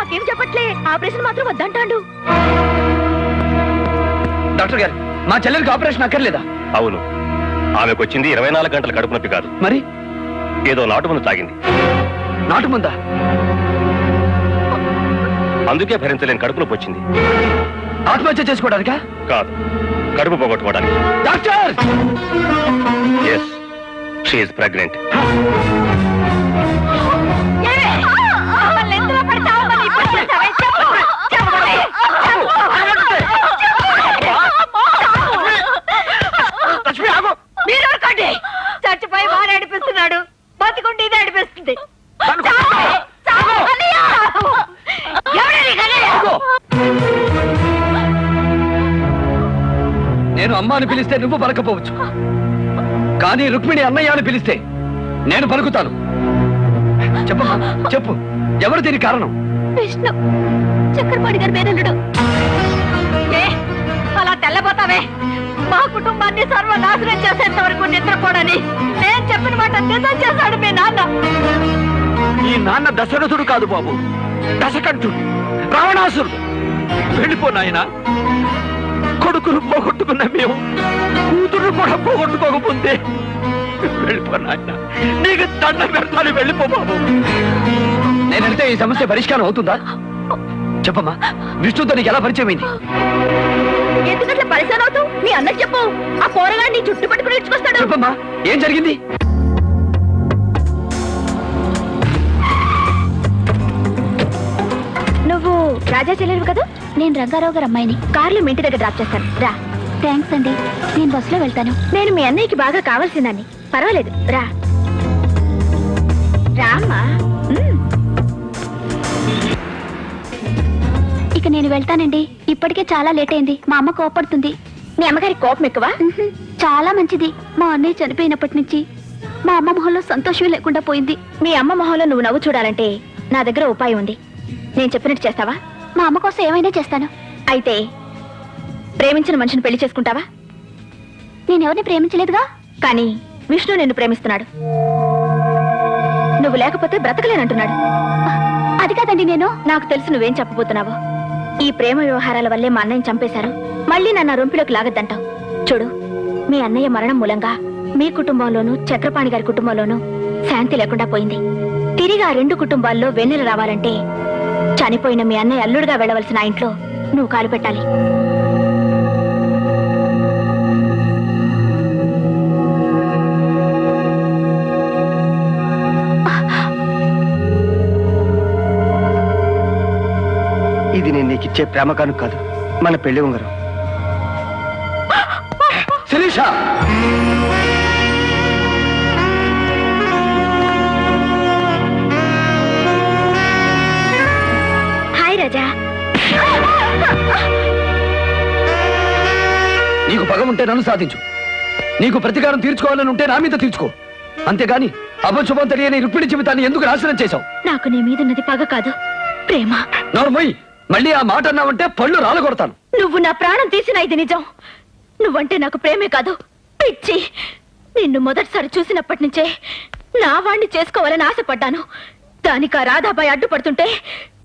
మాకేం చెప్పట్లే. ఆపరేషన్ మాత్రం వద్దంటాడు. డాక్టర్ గారు మా చెల్లెలికి ఆపరేషన్ అక్కర్లేదా? అవును. ఆమెకు వచ్చింది ఇరవై నాలుగు గంటల కడుపు నొప్పి కాదు. మరి? ఏదో నాటు మందు తాగింది. నాటు ముందా? అందుకే భరించలేని కడుపు నొప్పి వచ్చింది. ఆత్మహత్య చేసుకోవడానికా? కాదు. కడుపు పోగొట్టుకోవడానికి. డాక్టర్! ఎస్ ప్రెగ్నెంట్ అమ్మ అని పిలిస్తే నువ్వు పలకపోవచ్చు. కానీ రుక్మిణి అన్నయ్య అని పిలిస్తే నేను పలుకుతాను. చెప్పమ్మా చెప్పు. ఎవరు దీని కారణం? విష్ణు చక్రపాణి గారి ఏ అలా తెల్లబోతావే? మా కుటుంబాన్ని సర్వనాశనం చేసేంత వరకు నిద్రపోడని నేను చెప్పిన మాట నిజం చేశాడు మీ నాన్న. ఈ నాన్న దశరథుడు కాదు బాబు. దశకంఠుడు రావణాసురుడు. వెళ్ళిపో నాయనా. కొడుకును పోగొట్టుకున్న మేము. కూతురు కూడా పోగొట్టుకోకపోతే వెళ్ళిపో నాయన. నీకు దండం పెడతాను వెళ్ళిపో బాబు. నేను వెళ్తే ఈ సమస్య పరిష్కారం అవుతుందా? చెప్పమ్మా విష్ణుతో నీకు ఎలా పరిచయం అయింది? ఎందుకంటే పరిసరం అవుతూ మీ అన్నకి చెప్పు. ఆ పోరగాడిని నీ చుట్టు పట్టుకుని ఇచ్చుకొస్తాడు చెప్పమ్మా ఏం జరిగింది? నువ్వు రాజా చెల్లెలు కదా? నేను రంగారావు గారు అమ్మాయిని కార్లో మీ ఇంటి దగ్గర డ్రాప్ చేస్తాను. రా. థ్యాంక్స్ అండి. నేను బస్సులో వెళ్తాను. నేను మీ అన్నయ్యకి బాగా కావాల్సిందాన్ని. పర్వాలేదు. రా. రామ్మా. ఇక నేను వెళ్తానండి. ఇప్పటికే చాలా లేట్ అయింది. మా అమ్మ కోపడుతుంది. మీ అమ్మగారి కోపం ఎక్కువ? చాలా మంచిది. మా అన్నయ్య చనిపోయినప్పటి నుంచి మా అమ్మ మొహంలో సంతోషమే లేకుండా పోయింది. మీ అమ్మ మొహంలో నువ్వు నవ్వు చూడాలంటే నా దగ్గర ఉపాయం ఉంది. నేను చెప్పినట్టు చేస్తావా? మా అమ్మ కోసం ఏమైనా చేస్తాను. అయితే ప్రేమించిన మనిషిని పెళ్ళి చేసుకుంటావా? నేను ఎవరిని ప్రేమించలేదుగా? కానీ విష్ణు నిన్ను ప్రేమిస్తున్నాడు. నువ్వు లేకపోతే బ్రతకలేనంటున్నాడు. అది కాదండి నేను. నాకు తెలుసు నువ్వేం చెప్పబోతున్నావో. ఈ ప్రేమ వ్యవహారాల వల్లే మా అన్నయ్యని చంపేశారు. మళ్ళీ నన్ను రొంపిలోకి లాగద్దంటావు. చూడు మీ అన్నయ్య మరణం మూలంగా మీ కుటుంబంలోనూ చక్రపాణి గారి కుటుంబంలోనూ శాంతి లేకుండా పోయింది. తిరిగి ఆ రెండు కుటుంబాల్లో వెన్నెల రావాలంటే చనిపోయిన మీ అన్నయ్య అల్లుడుగా వెళ్ళవలసిన ఆ ఇంట్లో నువ్వు కాలు పెట్టాలి. ఇది నేను నీకు ఇచ్చే ప్రేమ కానుక కాదు. మన పెళ్ళి ఉంగరం. శిరీష పగ ఉంటే నన్ను సాధించు. నీకు ప్రతీకారం తీర్చుకోవాలని ఉంటే నా మీద తీర్చుకో. అంతేగాని అపశుభం తెలియని రుక్మిణి జీవితాన్ని ఎందుకు నాశనం చేశావు? నాకు నీ మీదున్నది పగ కాదు ప్రేమ. నోరు మొయ్ మళ్ళీ ఆ మాట అన్నావంటే పళ్ళు రాలగొడతాను. నువ్వు నా ప్రాణం తీసిన ఇది నిజం. నువ్వంటే నాకు ప్రేమే కాదు పిచ్చి. నిన్ను మొదటిసారి చూసినప్పటి నుంచే నా వాణ్ణి చేసుకోవాలని ఆశపడ్డాను. దానికి ఆ రాధాబాయి అడ్డుపడుతుంటే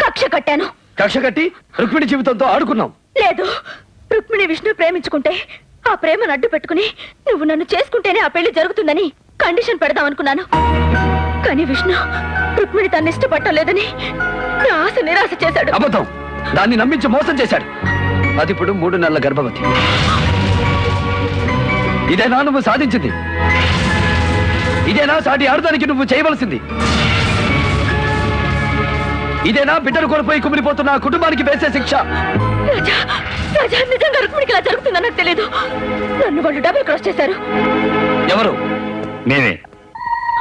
కక్ష కట్టాను. కక్ష కట్టి రుక్మిణి జీవితంతో ఆడుకున్నాం లేదు రుక్మిణి విష్ణు ప్రేమించుకుంటే ఆ ప్రేమను అడ్డు పెట్టుకుని నువ్వు నన్ను చేసుకుంటేనే ఆ పెళ్ళి జరుగుతుందని కండిషన్ పెడదాం అనుకున్నాను. కానీ విష్ణు రుక్మిణి తను ఇష్టపట్టలేదని నా ఆశ నిరాశ చేశాడు. అబద్ధం. దాన్ని నమ్మించి మోసం చేశాడు. అది ఇప్పుడు మూడు నెలల గర్భవతి. ఇదేనా నువ్వు సాధించింది? ఇదేనా సాటి ఆడదానికి నువ్వు చేయవలసింది? ఇదేనా బిడ్డను కోల్పోయి కుమిలిపోతున్న కుటుంబానికి వేసే శిక్ష? రాజా రాజా నిజంగా రుక్మిణికి ఇలా జరుగుతుందని నాకు తెలియదు నన్ను వాళ్ళు డబుల్ క్రాస్ చేశారు. ఎవరు? మేమే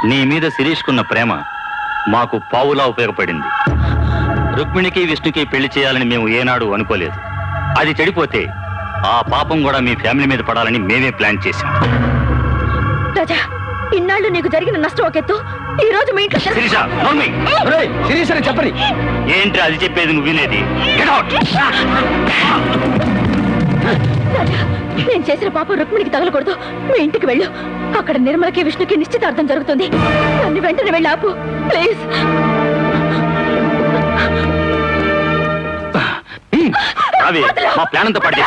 నీ మీద శిరీష్కున్న ప్రేమ మాకు పావులా ఉపయోగపడింది. రుక్మిణికి విష్ణుకి పెళ్ళి చేయాలని మేము ఏనాడు అనుకోలేదు. అది చెడిపోతే ఆ పాపం కూడా మీ ఫ్యామిలీ మీద పడాలని మేమే ప్లాన్ చేశాం. రాజా ఇన్నాళ్ళు నీకు జరిగిన నష్టం ఒక ఎత్తు. ఈ రోజు మీ ఇంట్లో శిరీష శిరీష్ అని చెప్పని. ఏంటి అది చెప్పేది నువ్వు వినేది? నేను చేసిన పాపం రుక్మిణికి తగలకూడదు. మీ ఇంటికి వెళ్ళు. అక్కడ నిర్మలకి విష్ణుకి నిశ్చితార్థం జరుగుతుంది. నన్ను వెంటనే వెళ్ళి ఆపు. ప్లీజ్. మా ప్లాన్ అంతా పడి